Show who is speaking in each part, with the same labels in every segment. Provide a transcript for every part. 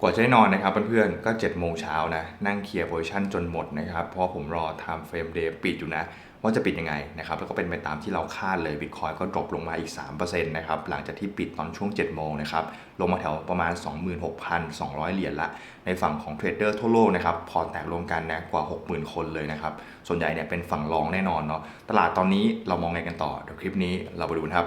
Speaker 1: กว่าจะได้นอนนะครับเพื่อนๆ ก็7จ็ดโมงเช้านะ นั่งเคลียร์โพซิชันจนหมดนะครับ เพราะผมรอ time frame day ปิดอยู่นะ ว่าจะปิดยังไงนะครับ แล้วก็เป็นไปตามที่เราคาดเลย Bitcoin ก็ดรอปลงมาอีก 3%นะครับ หลังจากที่ปิดตอนช่วง 7 โมงนะครับ ลงมาแถวประมาณ 26,200 เหรียญละ ในฝั่งของเทรดเดอร์ทั่วโลกนะครับ พอแตกรวมกันนะกว่า 60,000 คนเลยนะครับ ส่วนใหญ่เนี่ยเป็นฝั่งรองแน่นอนเนาะตลาดตอนนี้เรามองไงกันต่อเดี๋ยวคลิปนี้เราไปดูกันครับ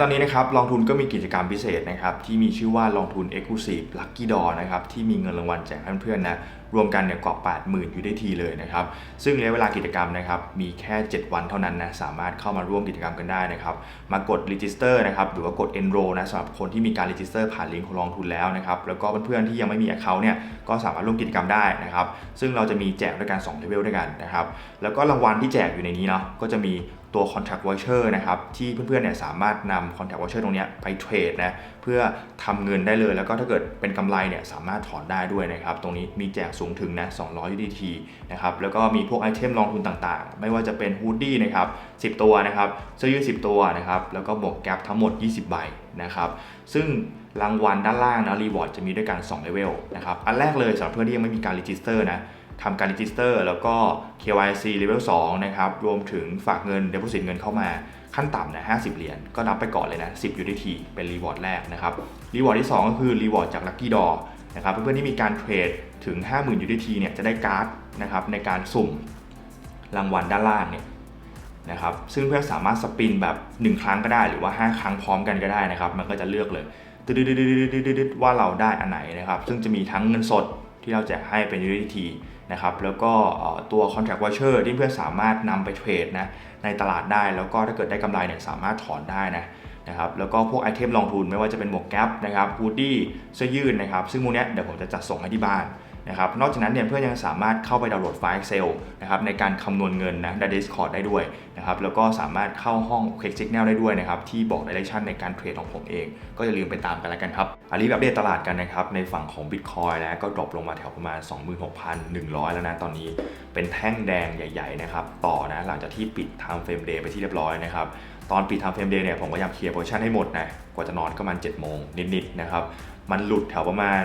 Speaker 1: ตอนนี้นะครับลองทุนก็มีกิจกรรมพิเศษนะครับที่มีชื่อว่าลองทุน Exclusive Lucky d o นะครับที่มีเงินรางวัลแจกเพื่อนๆนะ รวมกันเนี่ยกว่า80,000 USDT เลยนะครับ ซึ่งระยะเวลากิจกรรมนะครับมีแค่ 7 วันเท่านั้นนะสามารถเข้ามาร่วมกิจกรรมกันได้นะครับ มากด Register นะครับหรือว่ากด Enroll นะสำหรับคนที่มีการ Register ผ่านลิงก์ของลองทุนแล้วนะครับแล้วก็เพื่อนๆที่ยังไม่มี Account เนี่ยก็สามารถร่วมกิจกรรมได้นะครับ ซึ่งเราจะมีแจกด้วยกัน2เลเวลด้วยกันนะครับแล้วก็รางวัลที่แจกอยู่ในนี้เนาะก็จะมีตัว contract voucher นะครับที่เพื่อนๆเนี่ยสามารถนำ contract voucher ตรงเนี้ยไปเทรดนะเพื่อทำเงินได้เลยแล้วก็ถ้าเกิดเป็นกำไรเนี่ยสามารถถอนได้ด้วยนะครับ ตรงนี้มีแจกสูงถึงนะ200 UDT นะครับแล้วก็มีพวกไอเทมลงทุนต่างๆ ไม่ว่าจะเป็นฮูดดี้นะครับ10 ตัวนะครับเสื้อยืด10 ตัวนะครับแล้วก็บวกแก๊ปทั้งหมด 20 ใบนะครับซึ่งรางวัลด้านล่างนะรีวอร์ดจะมีด้วยกัน2เลเวลนะครับอันแรกเลยสำหรับเพื่อนที่ยังไม่มีการ register นะทำการ register แล้วก็ KYC level 2นะครับรวมถึงฝากเงิน deposit เงินเข้ามาขั้นต่ำนะ50 เหรียญก็นับไปก่อนเลยนะ 10 UDT เป็น reward แรกนะครับ reward ที่ 2 ก็คือ reward จาก Lucky Door นะครับเพื่อนๆที่มีการเทรดถึง 50,000 USDT เนี่ยจะได้การ์ดนะครับในการสุ่มรางวัลด้านล่างเนี่ยนะครับซึ่งเพื่อนสามารถสปินแบบ 1 ครั้งก็ได้หรือว่า 5 ครั้งพร้อมกันก็ได้นะครับ มันก็จะเลือกเลยตึ๊ดๆว่าเราได้อันไหนนะครับ ซึ่งจะมีทั้งเงินสดที่เราแจกให้เป็น USDT นะครับแล้วก็ตัว contract voucher ที่เพื่อนสามารถนำไปเทรดนะในตลาดได้แล้วก็ถ้าเกิดได้กำไรเนี่ยสามารถถอนได้นะ นะครับแล้วก็พวกไอเทมลองทุนไม่ว่าจะเป็นหมวกแก๊ปนะครับฮูดดี้เสื้อยืดนะครับซึ่งมูเนี้เดี๋ยวผมจะจัดส่งให้ที่บ้านนะครับนอกจากนั้นเนี่ยเพื่อนยังสามารถเข้าไปดาวน์โหลดไฟล์ Excel นะครับในการคำนวณเงินนะใน Discord ได้ด้วยนะครับแล้วก็สามารถเข้าห้อง Quick Signal ได้ด้วยนะครับที่บอก Direction ในการเทรดของผมเอง ก็อย่าลืมไปตามกันแล้วกันครับอันนี้แบบเดตตลาดกันนะครับในฝั่งของ Bitcoin นะก็ดรอปลงมาแถวประมาณ 26,100 แล้วนะตอนนี้เป็นแท่งแดงใหญ่ๆนะครับต่อนะหลังจากที่ปิด Time Frame Day ไปที่เรียบร้อยนะครับ ตอนปิด Time Frame Day เนี่ยผมก็พยายามเคลียร์โพซิชันให้หมดนะกว่าจะนอนก็ประมาณ7โมงนิดๆนะครับมันหลุดแถวประมาณ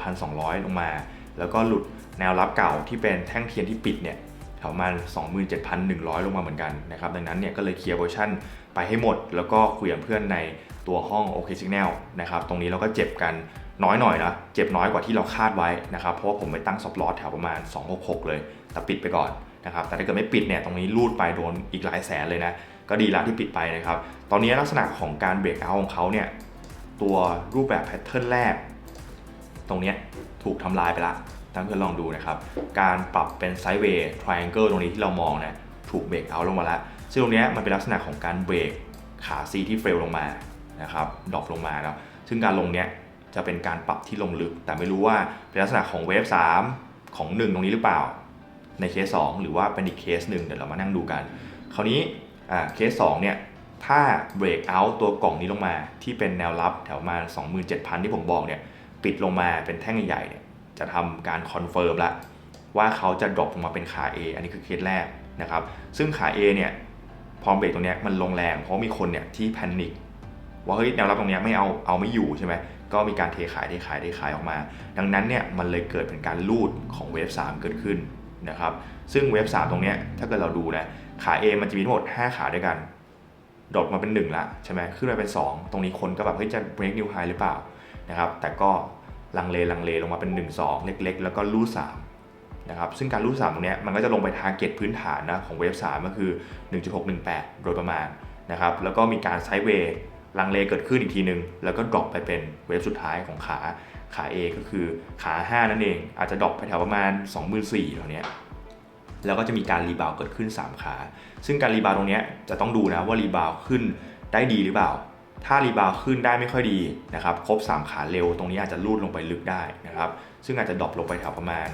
Speaker 1: 27,200 ลงมา แล้วก็หลุดแนวรับเก่าที่เป็นแท่งเทียนที่ปิดเนี่ยแถวประมาณ 27,100 ลงมาเหมือนกันนะครับดังนั้นเนี่ยก็เลยเคลียร์โพซิชันไปให้หมด แล้วก็คุยกับเพื่อนในตัวห้อง OK Signal นะครับตรงนี้เราก็เจ็บกันน้อยหน่อยนะเจ็บน้อยกว่าที่เราคาดไว้นะครับเพราะว่าผมไปตั้งซอฟต์ลอสแถวประมาณ 266 เลย แต่ปิดไปก่อนนะครับแต่ถ้าเกิดไม่ปิดเนี่ยตรงนี้รูดไปโดนอีกหลายแสนเลยนะ ก็ดีละที่ปิดไปนะครับ ตอนนี้ลักษณะของการเบรกเอาของเขาเนี่ย ตัวรูปแบบแพทเทิร์นแรก ตรงนี้ถูกทำลายไปละท่านเพื่อนลองดูนะครับ การปรับเป็นไซด์เวย์ทริแองเกิลตรงนี้ที่เรามองนะ ถูกเบรกเอาลงมาแล้ว ซึ่งตรงนี้มันเป็นลักษณะของการเบรกขาซีที่เฟลลงมานะครับดรอปลงมาแล้วซึ่งการลงเนี้ยจะเป็นการปรับที่ลงลึก แต่ไม่รู้ว่าเป็นลักษณะของเวฟ3ของ 1 ตรงนี้หรือเปล่า ในเคส 2 หรือว่าเป็นอีกเคสหนึ่งเดี๋ยวเรามานั่งดูกัน คราวนี้ เคส2เนี่ยถ้าเบรกเอาตัวกล่องนี้ลงมาที่เป็นแนวรับแถวมา 27,000 ที่ผมบอกเนี่ยปิดลงมาเป็นแท่งใหญ่ๆเนี่ยจะทำการคอนเฟิร์มละว่าเขาจะดรอปลงมาเป็นขา A อันนี้คือเคสแรกนะครับซึ่งขา A เนี่ยพอเบรกตรงนี้มันลงแรงเพราะมีคนเนี่ยที่แพนิคว่าเฮ้ยแนวรับตรงนี้ไม่เอาเอาไม่อยู่ใช่ไหมก็มีการเทขายเทขายเทขายออกมา ดังนั้นเนี่ยมันเลยเกิดเป็นการลูดของเวฟ3เกิดขึ้น นะครับซึ่งเวฟ3ตรงนี้ถ้าเกิดเราดูนะขา A มันจะมีทั้งหมด 5 ขาด้วยกันดรอปมาเป็น1ละใช่ไหมขึ้นมาเป็น 2 ตรงนี้คนก็แบบเฮ้ยจะ break new high หรือเปล่านะครับแต่ก็ลังเลลังเลลงมาเป็น 1 2 เล็ก ๆ แล้วก็รูด3นะครับซึ่งการรูด3ตรงนี้มันก็จะลงไปทาร์เก็ตพื้นฐานนะของเวฟ3ก็คือ 1.618 โดยประมาณนะครับแล้วก็มีการไซด์เวย์ ลังเลเกิดขึ้นอีกทีหนึ่งแล้วก็ดรอปไปเป็นเวฟสุดท้ายของขาขา A ก็คือขา 5 นั่นเอง อาจจะดรอปไปแถวประมาณ 24,000เท่าเนี้ยแล้วก็จะมีการรีบาวเกิดขึ้น 3 ขา ซึ่งการรีบาวตรงนี้จะต้องดูนะว่ารีบาวขึ้นได้ดีหรือเปล่า ถ้ารีบาวขึ้นได้ไม่ค่อยดีนะครับ ครบ 3 ขาเร็ว ตรงนี้อาจจะลูดลงไปลึกได้นะครับ ซึ่งอาจจะดรอปลงไปแถวประมาณ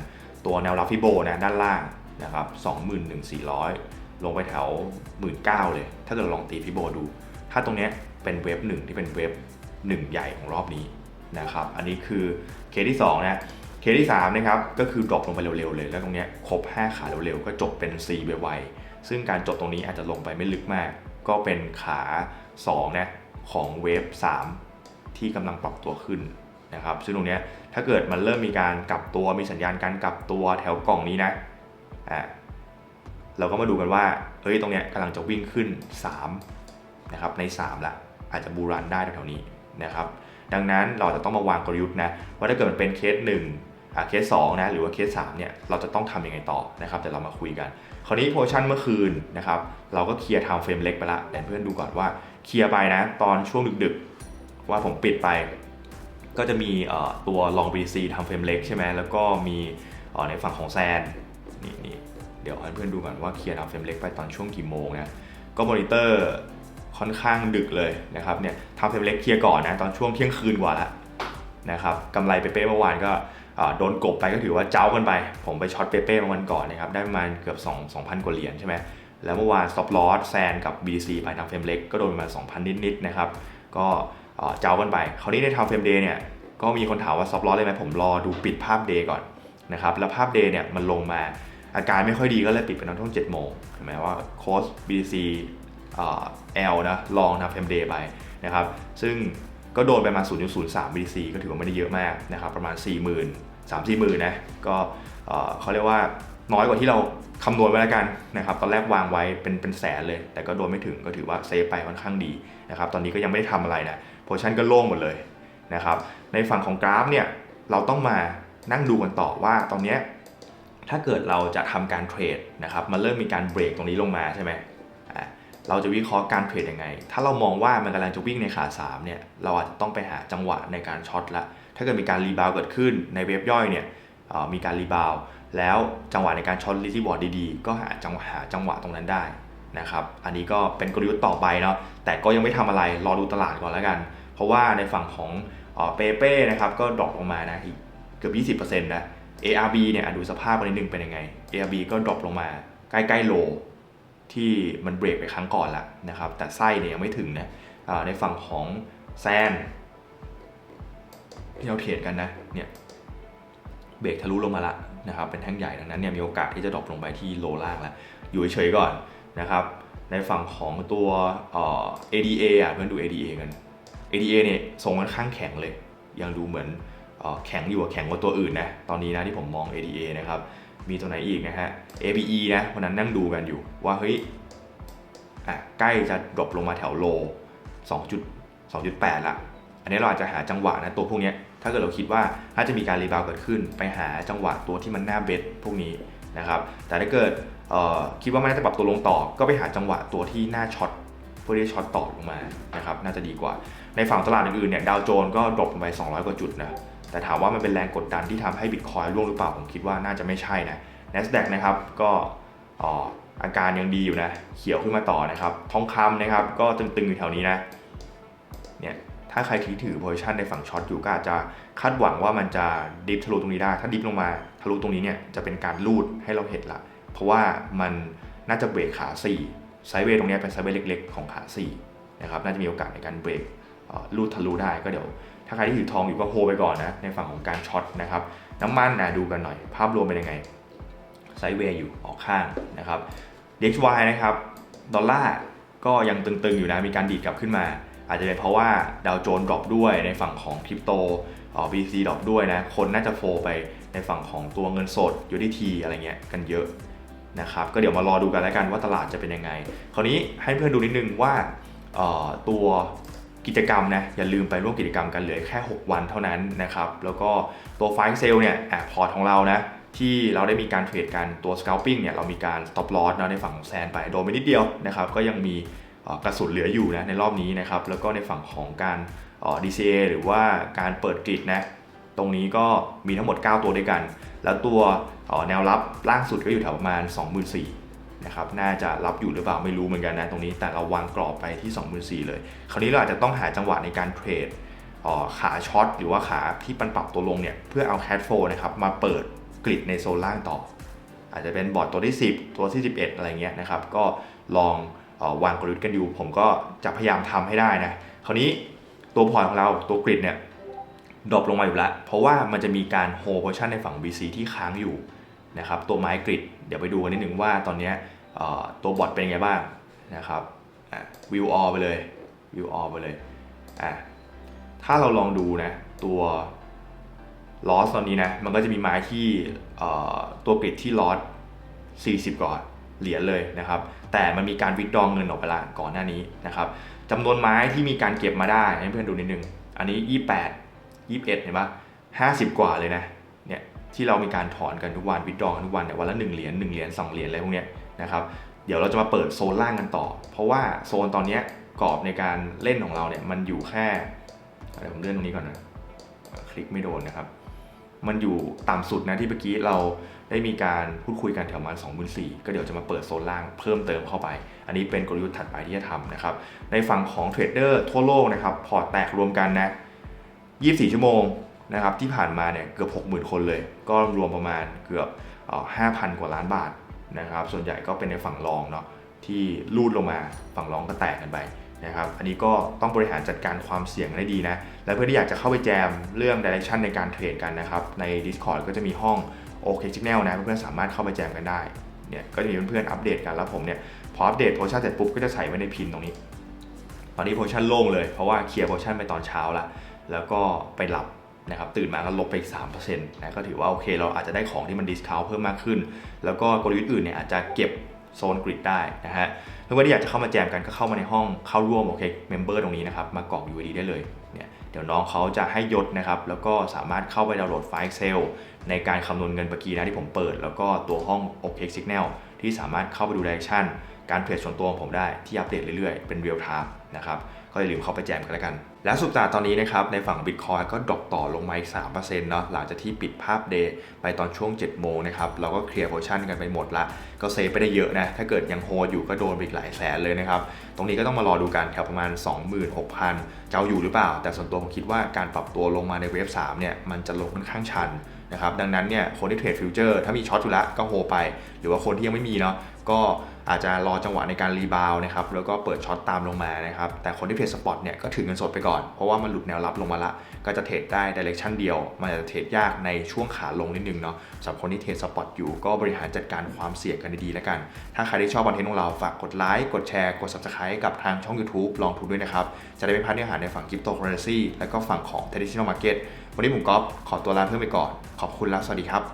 Speaker 1: ตัวแนวรับฟิโบนะด้านล่างนะครับ21,400 ลงไปแถว 19,000 เลย ถ้าเกิดลองตีฟิโบดู ถ้าตรงนี้ เป็นเวฟหนึ่งที่เป็นเวฟหนึ่งใหญ่ของรอบนี้นะครับ อันนี้คือเคสที่2นะเคสที่3นะครับก็คือดรอปลงไปเร็วๆเลย แล้วตรงเนี้ยครบ 5 ขาเร็วๆ ก็จบเป็น C ไวๆซึ่งการจบตรงนี้อาจจะลงไปไม่ลึกมาก ก็เป็นขา2นะของเวฟ3ที่กำลังปรับตัวขึ้นนะครับซึ่งตรงเนี้ยถ้าเกิดมันเริ่มมีการกลับตัวมีสัญญาณการกลับตัวแถวกล่องนี้นะอ่าเราก็มาดูกันว่าเฮ้ยตรงเนี้ยกำลังจะวิ่งขึ้น3นะครับใน3ละ อาจจะบูรันได้แถวๆนี้นะครับดังนั้นเราจะต้องมาวางกลยุทธ์นะว่าถ้าเกิดมันเป็นเคส1อะเคส2นะหรือว่าเคส3เนี่ยเราจะต้องทำยังไงต่อนะครับเดี๋ยวเรามาคุยกัน คราวนี้โพชั่นเมื่อคืนนะครับเราก็เคลียร์ไทม์เฟรมเล็กไปละแต่เพื่อนดูก่อนว่าเคลียร์ไปนะตอนช่วงดึกๆ ว่าผมปิดไป ก็จะมีตัว long BC ทำเฟรมเล็กใช่ไหมแล้วก็มีในฝั่งของแซนนี่นี่เดี๋ยวให้เพื่อนดูก่อนว่าเคลียร์ทำเฟรมเล็กไปตอนช่วงกี่โมงนะก็มอนิเตอร์ ค่อนข้างดึกเลยนะครับเนี่ยทำเฟรมเล็กเคลียร์ก่อนนะตอนช่วงเที่ยงคืนกว่าและนะครับกำไรเป๊ะๆเมื่อวานก็โดนกบไปก็ถือว่าเจ้ากันไป ผมไปช็อตเป๊ะๆเมื่อวันก่อนนะครับได้ประมาณเกือบ2 2,000 กว่าเหรียญใช่ไหมแล้วเมื่อวาน stop loss แซนกับ BC ไปทำเฟรมเล็กก็โดนประมาณ2,000 นิดๆนะครับก็เจ้ากันไป คราวนี้ในทำเฟรมเดย์เนี่ยก็มีคนถามว่าซอฟต์ลอสเลยไหมผมรอดูปิดภาพเดย์ก่อนนะครับแล้วภาพเดย์เนี่ยมันลงมาอาการไม่ค่อยดีก็เลยปิดเป็นตอนช่วง7โมงเห็นไหมว่าโค้ช BC L นะลองนะเฟรมเดย์ไปนะครับซึ่งก็โดนไปมา 0.03 BC ก็ถือว่าไม่ได้เยอะมากนะครับประมาณ 40,000 3 4 0 0 0นะก็เขาเรียกว่าน้อยกว่าที่เราคำนวณไว้แล้วกันนะครับตอนแรกวางไว้เป็นเป็นแสนเลย แต่ก็โดนไม่ถึงก็ถือว่าเซฟไปค่อนข้างดีนะครับตอนนี้ก็ยังไม่ได้ทำอะไรนะโพชั่นก็โล่งหมดเลยนะครับในฝั่งของกราฟเนี่ยเราต้องมานั่งดูกันต่อว่าตอนนี้ถ้าเกิดเราจะทำการเทรดนะครับมันเริ่มมีการเบรกตรงนี้ลงมาใช่ไหม เราจะวิเคราะห์การเทรดยังไง ถ้าเรามองว่ามันกำลังจะวิ่งในขา3เนี่ย เราอาจจะต้องไปหาจังหวะในการช็อตละ ถ้าเกิดมีการรีบาวเกิดขึ้นในเว็บย่อยเนี่ยมีการรีบาวแล้วจังหวะในการช็อตลิซี่บอร์ดดีๆ ก็หาจังหวะหาจังหวะตรงนั้นได้นะครับ อันนี้ก็เป็นกลยุทธ์ต่อไปเนาะ แต่ก็ยังไม่ทำอะไร รอดูตลาดก่อนแล้วกัน เพราะว่าในฝั่งของเปเป้นะครับก็ดรอปลงมานะเกือบ20%นะ ARB เนี่ยดูสภาพวันนิดนึงเป็นยังไง ARB ก็ดรอปลงมาใกล้ๆโล ที่มันเบรกไปครั้งก่อนละนะครับแต่ไส้เนี่ยยังไม่ถึงนะในฝั่งของแซนที่เราเทรดกันนะเนี่ยเบรกทะลุลงมาละนะครับเป็นแท่งใหญ่ดังนั้นเนี่ยมีโอกาสที่จะดรอปลงไปที่โลล่างแล้วอยู่เฉยๆก่อนนะครับในฝั่งของตัวเอ่อ ADA อะเพื่อนดู ADA กัน ADA เนี่ยทรงค่อนข้างแข็งเลย ยังดูเหมือนออแข็งอยู่แข็งกว่าตัวอื่นนะตอนนี้นะที่ผมมอง ADA นะครับ มีตัวไหนอีกนะฮะ ABE นะวันนั้นนั่งดูกันอยู่ว่าเฮ้ยอะใกล้จะดรอปลงมาแถวโล 2.2.8 ละ อันนี้เราอาจจะหาจังหวะนะตัวพวกนี้ถ้าเกิดเราคิดว่าถ้าจะมีการรีบาวเกิดขึ้น ไปหาจังหวะตัวที่มันหน้าเบสพวกนี้นะครับแต่ถ้าเกิดคิดว่ามันน่าจะปรับตัวลงต่อ ก็ไปหาจังหวะตัวที่หน้าช็อตเพื่อที่จะช็อตต่อลงมานะครับน่าจะดีกว่า ในฝั่งตลาดอื่นๆเนี่ยดาวโจนส์ก็ดรอปลงไป 200 กว่าจุดนะ แต่ถามว่ามันเป็นแรงกดดันที่ทำให้บิตคอยร่วงหรือเปล่า ผมคิดว่าน่าจะไม่ใช่นะ NASDAQ นะครับก็ออาการยังดีอยู่นะ เขียวขึ้นมาต่อนะครับ ทองคำนะครับก็ตึงๆอยู่แถวนี้นะเนี่ยถ้าใครที่ถือโพซิชันในฝั่งช็อตอยู่ก็อาจจะคาดหวังว่ามันจะดิฟทะลุตรงนี้ได้ ถ้าดิฟลงมาทะลุตรงนี้เนี่ยจะเป็นการลูดให้เราเห็นละเพราะว่ามันน่าจะเบรกขา4ไซเวย์ตรงนี้เป็นไซเวย์เล็ก ๆ ของขา4นะครับน่าจะมีโอกาสในการเบรกลูดทะลุได้ก็เดี๋ยว ถ้าใครที่ถือทองอยู่ก็โฮไปก่อนนะ ในฝั่งของการช็อตนะครับ น้ำมันนะดูกันหน่อย ภาพรวมเป็นยังไง ไซด์เวย์อยู่ออกข้างนะครับ DXY นะครับ ดอลลาร์ก็ยังตึงๆอยู่นะ มีการดีดกลับขึ้นมา อาจจะเป็นเพราะว่าดาวโจนส์ดรอปด้วยในฝั่งของคริปโตอ่อ BC ดรอปด้วยนะ คนน่าจะโฟไปในฝั่งของตัวเงินสด USDT อะไรเงี้ยกันเยอะนะครับ ก็เดี๋ยวมารอดูกันแล้วกันว่าตลาดจะเป็นยังไง คราวนี้ให้เพื่อนดูนิดนึงว่าตัว กิจกรรมนะอย่าลืมไปร่วมกิจกรรมกันเหลือแค่ 6 วันเท่านั้นนะครับแล้วก็ตัวไฟเซลเนี่ยแอบพอร์ตของเรานะที่เราได้มีการเทรดกันตัว scalping เนี่ยเรามีการ stop loss นะในฝั่งของแซนไปโดนไปนิดเดียวนะครับก็ยังมีกระสุนเหลืออยู่นะในรอบนี้นะครับแล้วก็ในฝั่งของการเอ่อ DCA หรือว่าการเปิดกริดนะตรงนี้ก็มีทั้งหมด 9 ตัวด้วยกัน แล้วตัวแนวรับล่างสุดก็อยู่แถวประมาณ 24,000 นะครับน่าจะรับอยู่หรือเปล่าไม่รู้เหมือนกันนะตรงนี้ แต่เราวางกรอบไปที่24,000เลย คราวนี้เราอาจจะต้องหาจังหวะในการเทรดขาช็อตหรือว่าขาที่ปันปรับตัวลงเนี่ยเพื่อเอาแคทโฟนะครับมาเปิดกริดในโซนล่างต่อ อาจจะเป็นบอร์ดตัวที่ 10 ตัวที่ 11 อะไรเงี้ยนะครับก็ลองออวางกลยุทธ์กันอยู่ ผมก็จะพยายามทำให้ได้นะคราวนี้ตัวพอร์ตของเราตัวกริดเนี่ยดรอปลงมาอยู่แล้ว เพราะว่ามันจะมีการโฮโพชั่นในฝั่ง BC ที่ค้างอยู่นะครับตัวไม้กริด เดี๋ยวไปดูกันนิดหนึ่งว่าตอนนี้ตัวบอร์ดเป็นยังไงบ้างนะครับวิวออไปเลยวิวออไปเลยอะถ้าเราลองดูนะตัวลอสตอนนี้นะมันก็จะมีไม้ที่ตัวกริดที่ลอส40 ก่อนเหรียญเลยนะครับ แต่มันมีการวิดดองเงินออกไปละก่อนหน้านี้นะครับจำนวนไม้ที่มีการเก็บมาได้ให้เพื่อนดูนิดนึง อันนี้ 28 21 เห็นปะ50 กว่าเลยนะ ที่เรามีการถอนกันทุกวันวิดดองกันทุกวันเนี่ยวันละ1เหรียญ1เหรียญ2เหรียญอะไรพวกเนี้ยนะครับเดี๋ยวเราจะมาเปิดโซนล่างกันต่อ เพราะว่าโซนตอนนี้กรอบในการเล่นของเราเนี่ยมันอยู่แค่เดี๋ยวผมเลื่อนตรงนี้ก่อนนะคลิกไม่โดนนะครับ มันอยู่ต่ำสุดนะที่เมื่อกี้เราได้มีการพูดคุยกันแถวมาณ24,000ก็เดี๋ยวจะมาเปิดโซนล่างเพิ่มเติมเข้าไป อันนี้เป็นกลยุทธ์ถัดไปที่จะทำนะครับ ในฝั่งของเทรดเดอร์ทั่วโลกนะครับ พอร์ตแตกรวมกันนะ 24 ชั่วโมง นะครับที่ผ่านมาเนี่ยเกือบ 60,000 คนเลย ก็รวมประมาณเกือบ 5,000 กว่าล้านบาทนะครับส่วนใหญ่ก็เป็นในฝั่งรองเนาะที่ลูดลงมาฝั่งรองก็แตกกันไปนะครับอันนี้ก็ต้องบริหารจัดการความเสี่ยงได้ดีนะ และเพื่อนที่อยากจะเข้าไปแจมเรื่อง direction ในการเทรดกันนะครับ ใน Discord ก็จะมีห้อง OK Signal นะเพื่อนๆสามารถเข้าไปแจมกันได้เนี่ยก็จะมีเพื่อนๆอัปเดตกันแล้วผมเนี่ยพออัปเดตโพชั่นเสร็จปุ๊บก็จะใส่ไว้ในพินตรงนี้ ตอนนี้โพชั่นโล่งเลยเพราะว่าเคลียร์โพชั่นไปตอนเช้าละแล้วก็ไปหลับ นะครับตื่นมาก็ลบไปอีก3%นะก็ถือว่าโอเค เราอาจจะได้ของที่มันดิสคาวเพิ่มมากขึ้น แล้วก็กลยุทธ์อื่นเนี่ยอาจจะเก็บโซนกริดได้นะฮะเพื่อนๆที่อยากจะเข้ามาแจมกันก็เข้ามาในห้องเข้าร่วมโอเคเมมเบอร์ตรงนี้นะครับ มากรอก UID ได้เลยเนี่ยเดี๋ยวน้องเขาจะให้ยศนะครับ แล้วก็สามารถเข้าไปดาวน์โหลดไฟล์ Excel ในการคำนวณเงินเมื่อกี้นะที่ผมเปิด แล้วก็ตัวห้อง OK Signal ที่สามารถเข้าไปดู direction การเทรดส่วนตัวของผมได้ที่อัปเดตเรื่อยๆ เป็น real time นะครับก็อย่าลืมเข้าไปแจมกันแล้วกัน และสุดตาตอนนี้นะครับ ในฝั่ง Bitcoin ก็ดรอปต่อลงมาอีก3%เนาะหลังจากที่ปิดภาพเดย์ไปตอนช่วง 7 โมงนะครับ เราก็เคลียร์โพชั่นกันไปหมดละ ก็เซฟไปได้เยอะนะ ถ้าเกิดยังโฮอยู่ก็โดนไปอีกหลายแสนเลยนะครับ ตรงนี้ก็ต้องมารอดูกันแถวประมาณ 26,000จะเอาอยู่หรือเปล่า แต่ส่วนตัวผมคิดว่าการปรับตัวลงมาในเวฟ3เนี่ยมันจะลงค่อนข้างชันนะครับดังนั้นเนี่ยคนที่เทรดฟิวเจอร์ถ้ามีช็อตอยู่แล้วก็โฮไป หรือว่าคนที่ยังไม่มีเนาะก็ อาจจะรอจังหวะในการรีบาวน์นะครับแล้วก็เปิดช็อตตามลงมานะครับแต่คนที่เทรดสปอตเนี่ยก็ถือเงินสดไปก่อนเพราะว่ามันหลุดแนวรับลงมาละ ก็จะเทรดได้ดิเรกชันเดียว มันจะเทรดยากในช่วงขาลงนิดนึงเนาะสำหรับคนที่เทรดสปอตอยู่ก็บริหารจัดการความเสี่ยงกันดีๆแล้วกัน ถ้าใครที่ชอบคอนเทนต์ของเราฝากกดไลค์กดแชร์กด subscribe กับทางช่อง YouTube ลองทุนด้วยนะครับจะได้ไม่พลาดเนื้อหาในฝั่งคริปโตเคอเรนซีและก็ฝั่งของ traditional market วันนี้ผมก๊อฟขอตัวลาเพื่อนไปก่อน ขอบคุณและสวัสดีครับ